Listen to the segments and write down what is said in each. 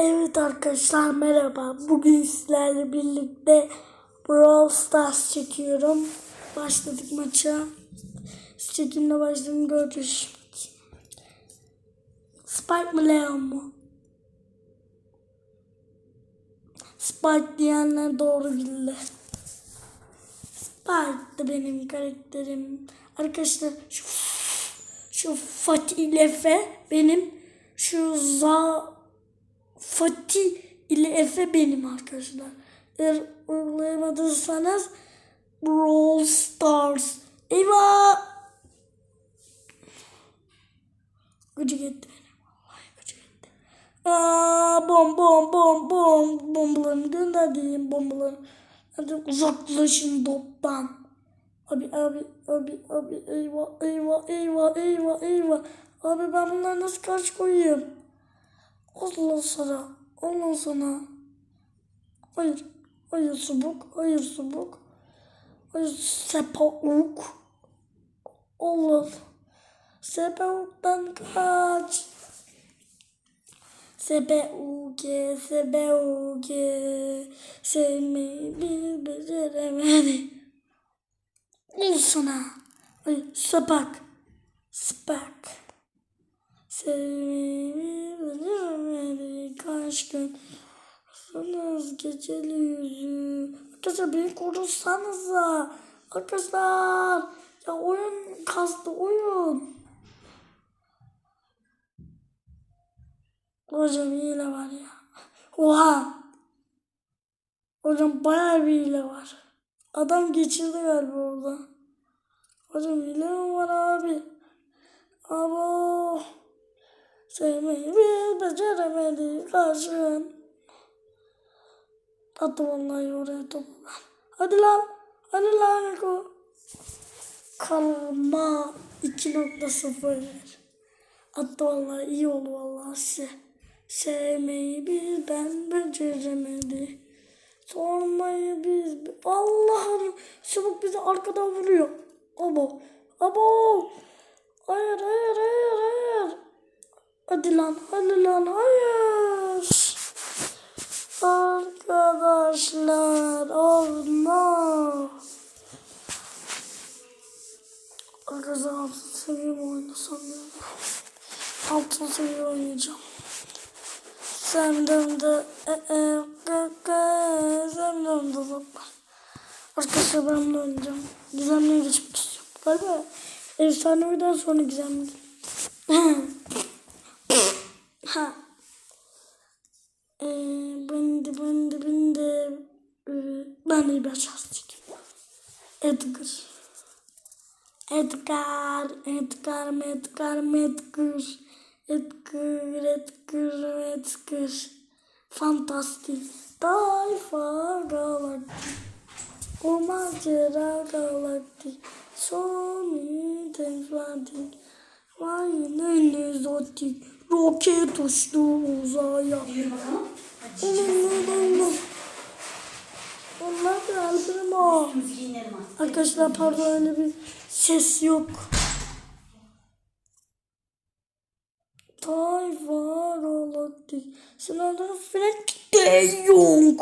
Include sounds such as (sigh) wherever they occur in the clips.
Evet arkadaşlar merhaba. Bugün sizlerle birlikte Brawl Stars çekiyorum. Başladık maça. Çekimle başladığını göreceğiz. Spike mı Leon mu? Spike diyenler doğru bildi. Spike da benim karakterim. Arkadaşlar şu şu Fatih ile Efe benim. Şu Za Fatih ile Efe benim arkadaşlar. Eğer uygulayamadıysanız Brawl Stars. Eyvah! Gıcık etti beni. Vallahi gıcık etti. Aa, bom bom bom bom. Bombalarını gönderdim bombalarını. Hadi uzaklaşın toptan. Abi abi abi abi eyvah eyvah eyvah eyvah eyvah. Abi ben bunlara nasıl karşı koyayım? Allah sana. Allah sana. Hayır. Hayır subuk. Hayır subuk. Hayır sepauk. Allah. Sepauk'tan kaç. Sebeuke, sebeuke. Sevmeyi bir beceremedi. Ol sana. Hayır sepak. Spak. Sevmeyi beceremedi. Kaç gün. Sanız geceli yüzü. Arkadaşlar beni korusanıza. Arkadaşlar. Ya oyun kastı oyun. Hocam hile var ya. Oha. Hocam bayağı bir hile var. Adam geçirdi galiba orada. Hocam hile mi var abi? Abo. Sevmeyi beceremedi karşın. Attı vallahi oraya topu. Hadi lan. Hadi lan Eko. Kalma 2.0. Attı vallahi iyi oldu vallahi size. Sevmeyi bir ben beceremedi. Sormayı biz... Allah'ım çabuk bizi arkadan vuruyor. Abo. Abo. Hayır hayır hayır hayır. Hadi lan hadi lan hayır. Arkadaşlar olma. Arkadaşlar altın seviye oynasam ya? Altın seviye oynayacağım. Senden de e e kaka senden de zıpla. Arkadaşlar ben bunu oynayacağım. Gizemli'ye geçmek istiyorum. Galiba efsaneviden sonra gizemli. (clears throat) ha. Ee, ben de ben de ben de ben de bir şans çekeyim. Edgar. Edgar, Edgar, Edgar, Edgar, Edgar, Edgar, Edgar. Fantastik. Tayfa galaktik. O macera galaktik. So many things wanting. Vay ne egzotik. Roket uçtu uzaya. Allah Onlar geldim o. Arkadaşlar pardon öyle bir ses yok. Tayfa galaktik. Sen adını Frank de ya.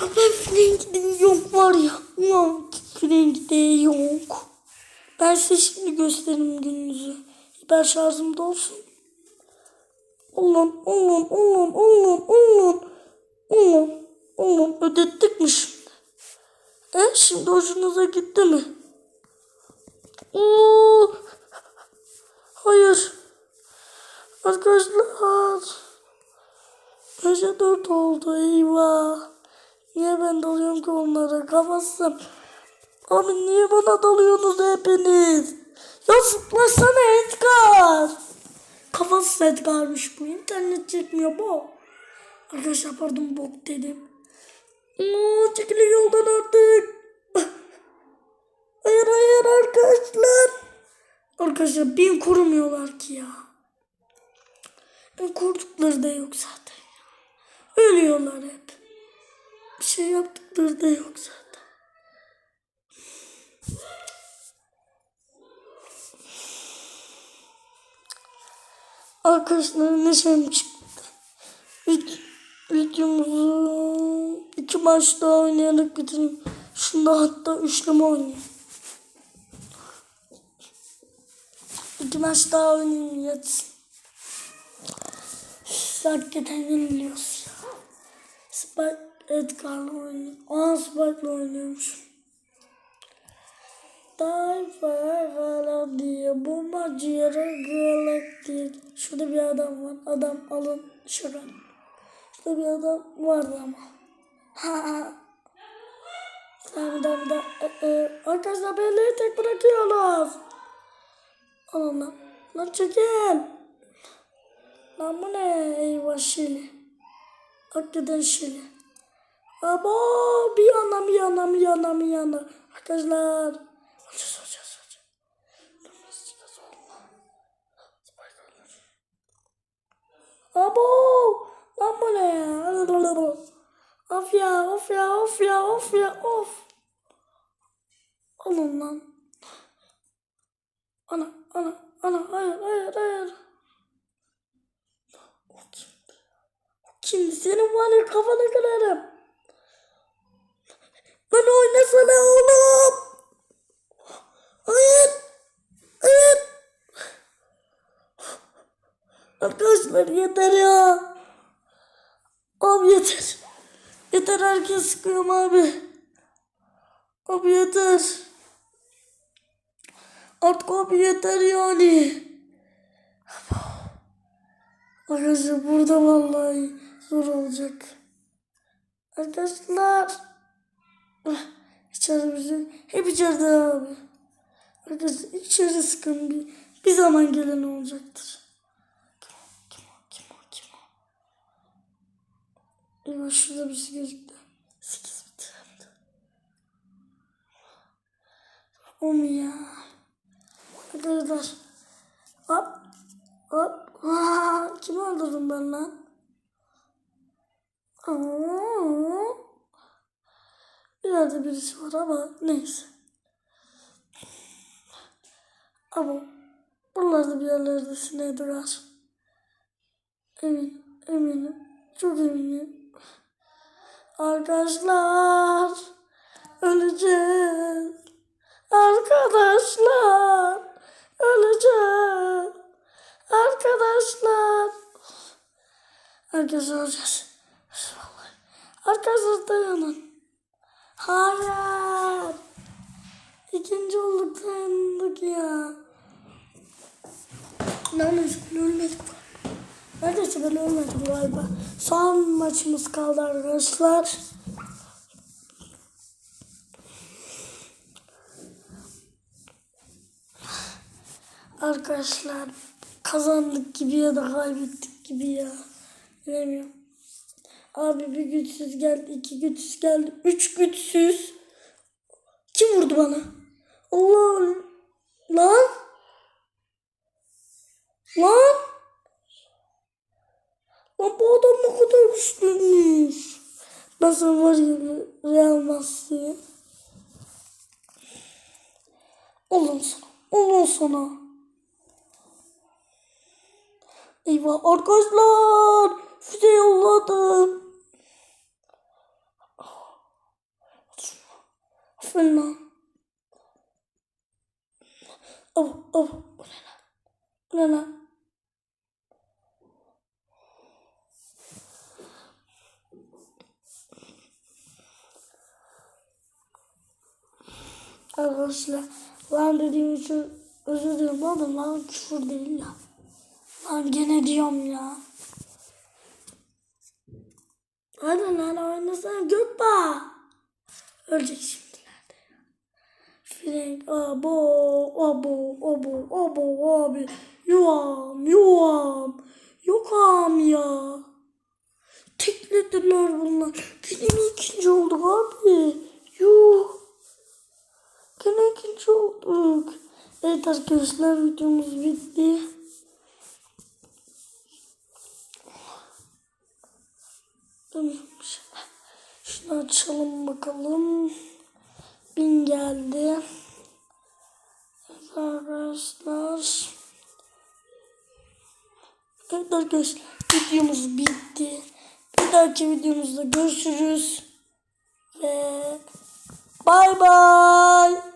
Ben Frank de yok var ya. Frank de yok. Ben size şimdi gösteririm gününüzü. Hiper şarjımda olsun. Oğlum, oğlum, oğlum, oğlum, oğlum. Oğlum, oğlum ödettik mi şimdi? E şimdi hoşunuza gitti mi? Oo, hayır. Arkadaşlar. Beşe dört oldu eyvah. Niye ben dalıyorum ki onlara? Kapatsam. Abi niye bana dalıyorsunuz hepiniz? Ya zıplasana Edgar. Kafası Edgar'mış bu. İnternet çekmiyor bu. Arkadaşlar pardon bok dedim. Oo, çekilin yoldan artık. Hayır hayır arkadaşlar. Arkadaşlar beni korumuyorlar ki ya. Ben korktukları da yok zaten. Ölüyorlar hep. Bir şey yaptıkları da yok zaten. Arkadaşlar neşem çıktı. İlk videomuzu iki maç daha oynayarak bitirelim. Şunda hatta üçleme oynayayım. İki maç daha oynayayım yetsin. Üf, Hakikaten yeniliyoruz ya. Spike Edgar'la oynuyorum. Aa Spike'la oynuyormuş. Tayfa falan diye bu macera galaktik. Şurada bir adam var. Adam alın şuraya. Şurada bir adam vardı ama. Ha tamam tamam. Ee, e, arkadaşlar beni tek bırakıyorlar. Alın lan. Lan çekil. Lan bu ne? Eyvah şili. Hakikaten şili. Abo bir yana bir yana bir yana bir yana. Arkadaşlar. Abo. Lan bu ne ya? Of ya of ya of ya of ya of. Alın lan. Ana ana ana hayır hayır hayır. O kimdi? O kimdi? Senin var ya kafanı kırarım. Lan oynasana oğlum. Hayır. Hayır. Arkadaşlar yeter ya. Abi yeter. Yeter herkes sıkıyorum abi. Abi yeter. Artık abi yeter yani. Arkadaşlar burada vallahi zor olacak. Arkadaşlar. Ah, İçeride. Hep içeride abi. Arkadaşlar içeri sıkın bir. Bir zaman gelen olacaktır. Kim o? Kim o? Kim o? O? Eyvah şurada bir şey gözüktü. Sekiz bitirdi. O mu ya? Arkadaşlar. Hop. Hop. Aa, kimi öldürdüm ben lan? Aa, bir yerde birisi var ama neyse. Ama buralarda bir yerlerde sineği durar. Emin, eminim. Çok eminim. Arkadaşlar. Öleceğiz. Arkadaşlar. Öleceğim. Arkadaşlar. Arkadaşlar öleceğiz. Arkadaşlar dayanın. Hayır. İkinci olduk dayandık ya. Ben ölmedim. Neredeyse ben ölmedim galiba. Son maçımız kaldı arkadaşlar. Arkadaşlar kazandık gibi ya da kaybettik gibi ya. Bilemiyorum. Abi bir güçsüz geldi, iki güçsüz geldi, üç güçsüz. Kim vurdu bana? Allah! Lan! Lan! Lan bu adam ne kadar güçlüymüş. Nasıl var ya Real Madrid. Olun sana. Olun sana. Eyvah arkadaşlar. Füze yolladım. Aferin lan. Oh, oh, bu ne lan? Bu ne lan? Arkadaşlar lan dediğim için özür dilerim ama lan küfür değil ya. Lan gene diyorum ya. Hadi lan oynasana Gökba. Ölecek şimdilerde ya. Frank abo abo abo abo abi. Yuvam yuvam. Yokam ya. Teklediler bunlar. Gene ikinci olduk abi. Yuh. Gene ikinci olduk. Evet arkadaşlar videomuz bitti. Şunu açalım bakalım. Bin geldi. Evet arkadaşlar. Evet arkadaşlar videomuz bitti. Bir dahaki videomuzda görüşürüz. Ve bay bay.